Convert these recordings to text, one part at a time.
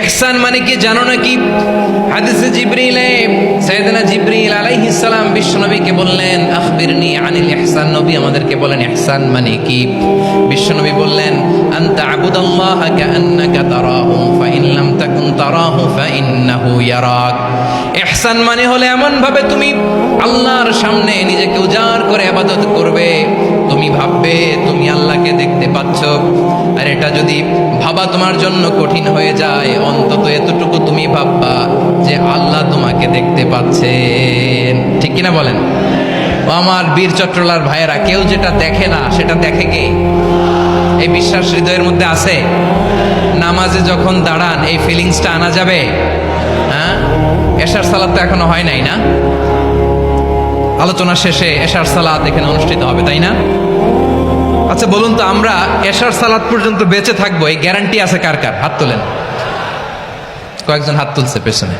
ইহসান মানে কি জানো নাকি? হাদিসে জিবরিলে সাইয়েদনা জিবরিল আলাইহিস সালাম বিশ্বনবীকে বললেন, আখবিরনি আনিল ইহসান। নবী আমাদেরকে বলেন, ইহসান মানে কি? বিশ্বনবী বললেন, আনতা আবুদাল্লাহ কাআন্নাকা তারাহু ফাইন লাম তাকুন তারাহু ফাইন্নাহু ইয়ারাক। ইহসান মানে হলে এমন ভাবে তুমি আল্লাহর সামনে নিজেকে উজাড় করে ইবাদত করবে। তুমি ভাববে, তুমি আল্লাহকে দেখতে পাচ্ছ। আর এটা যদি ভাবা তোমার জন্য কঠিন হয়ে যায়, অন্তত এতটুকু তুমি ভাববা যে আল্লাহ তোমাকে দেখতে পাচ্ছেন। ঠিক কিনা বলেন? আমার বীর চট্টলার ভাইয়েরা, কেউ যেটা দেখে না, সেটা দেখে কে? এই বিশ্বাস হৃদয়ের মধ্যে আছে? নামাজে যখন দাঁড়ান, এই ফিলিংসটা আনা যাবে? হ্যাঁ? এশার সালাদ তো এখনও হয় নাই না? আলোচনা শেষে এশার সালাদ এখানে অনুষ্ঠিত হবে, তাই না? আচ্ছা বলুন তো, আমরা এশার সালাদ পর্যন্ত বেঁচে থাকব, এই গ্যারান্টি আছে কার কার? হাত তোলেন। কয়েকজন হাত তুলছে পেছনে।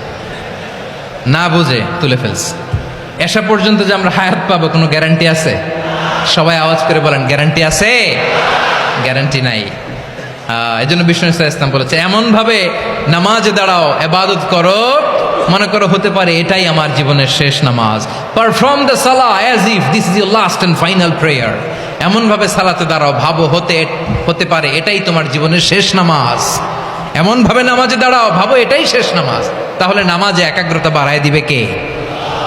না বুঝে তুলে ফেলছে। এসা পর্যন্ত যে আমরা হায়াত পাবো, কোনো গ্যারান্টি আছে? সবাই আওয়াজ করে বলেন গ্যারান্টি আছে? গ্যারান্টি নাই। এই জন্য বিষ্ণু ইসলাম বলেছে এমন ভাবে নামাজে দাঁড়াও, এবাদত করো, মনে করো হতে পারে এটাই আমার জীবনের শেষ নামাজ। পারফর্ম দ্য সালা as if this is your last and final prayer এমন ভাবে সালাতে দাঁড়াও, ভাবো হতে হতে পারে এটাই তোমার জীবনের শেষ নামাজ। এমন ভাবে নামাজে দাঁড়াও, ভাবো এটাই শেষ নামাজ। তাহলে নামাজে একাগ্রতা বাড়ায় দিবে কে?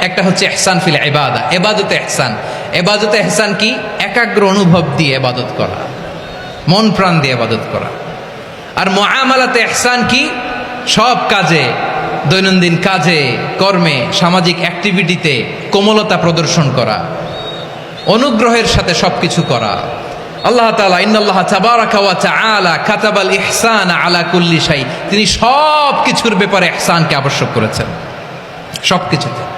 একটা হচ্ছে এহসান ফিল এবাদা এবাদতে এহসান এবাদতে এহসান কি? একাগ্র অনুভব দিয়ে এবাদত করা। মন প্রাণ দিয়ে আবাদত করা। আর মুআমালাতে এহসান কি? সব কাজে, দৈনন্দিন কাজে, কর্মে, সামাজিক অ্যাক্টিভিটিতে কোমলতা প্রদর্শন করা। অনুগ্রহের সাথে সবকিছু করা। আল্লাহ তাবারাকা ওয়া তাআলা কাতাবাল ইহসান আলা কুল্লি শাই। তিনি সব কিছুর ব্যাপারে ইহসানকে আবশ্যক করেছেন। সব কিছুতে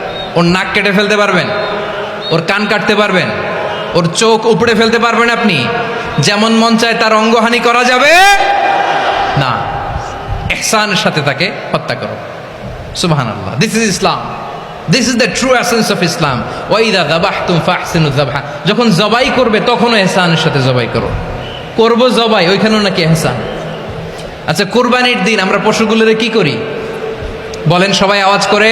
ওর নাক কেটে ফেলতে পারবেন, ওর কান কাটতে পারবেন, ওর চোখ উপড়ে ফেলতে পারবেন আপনি। যেমন মন চায় তার অঙ্গহানি করা যাবে, না, এহসানের সাথে তাকে হত্যা করো। সুবাহান আল্লাহ this is Islam this is the true essence of Islam ওয়াইদা দাবাহ তুম ফাহসিনু দাবাহ যখন জবাই করবে তখনও এহসানের সাথে জবাই করো। করব জবাই, ওইখানেও নাকি এহসান। আচ্ছা কোরবানির দিন আমরা পশুগুলোরে কি করি? বলেন সবাই আওয়াজ করে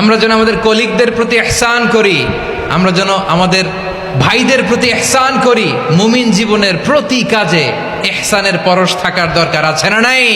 আমরা যেন আমাদের কলিগদের প্রতি এহসান করি, আমরা যেন আমাদের ভাইদের প্রতি এহসান করি, মুমিন জীবনের প্রতি কাজে এহসানের পরশ থাকার দরকার আছে না নাই?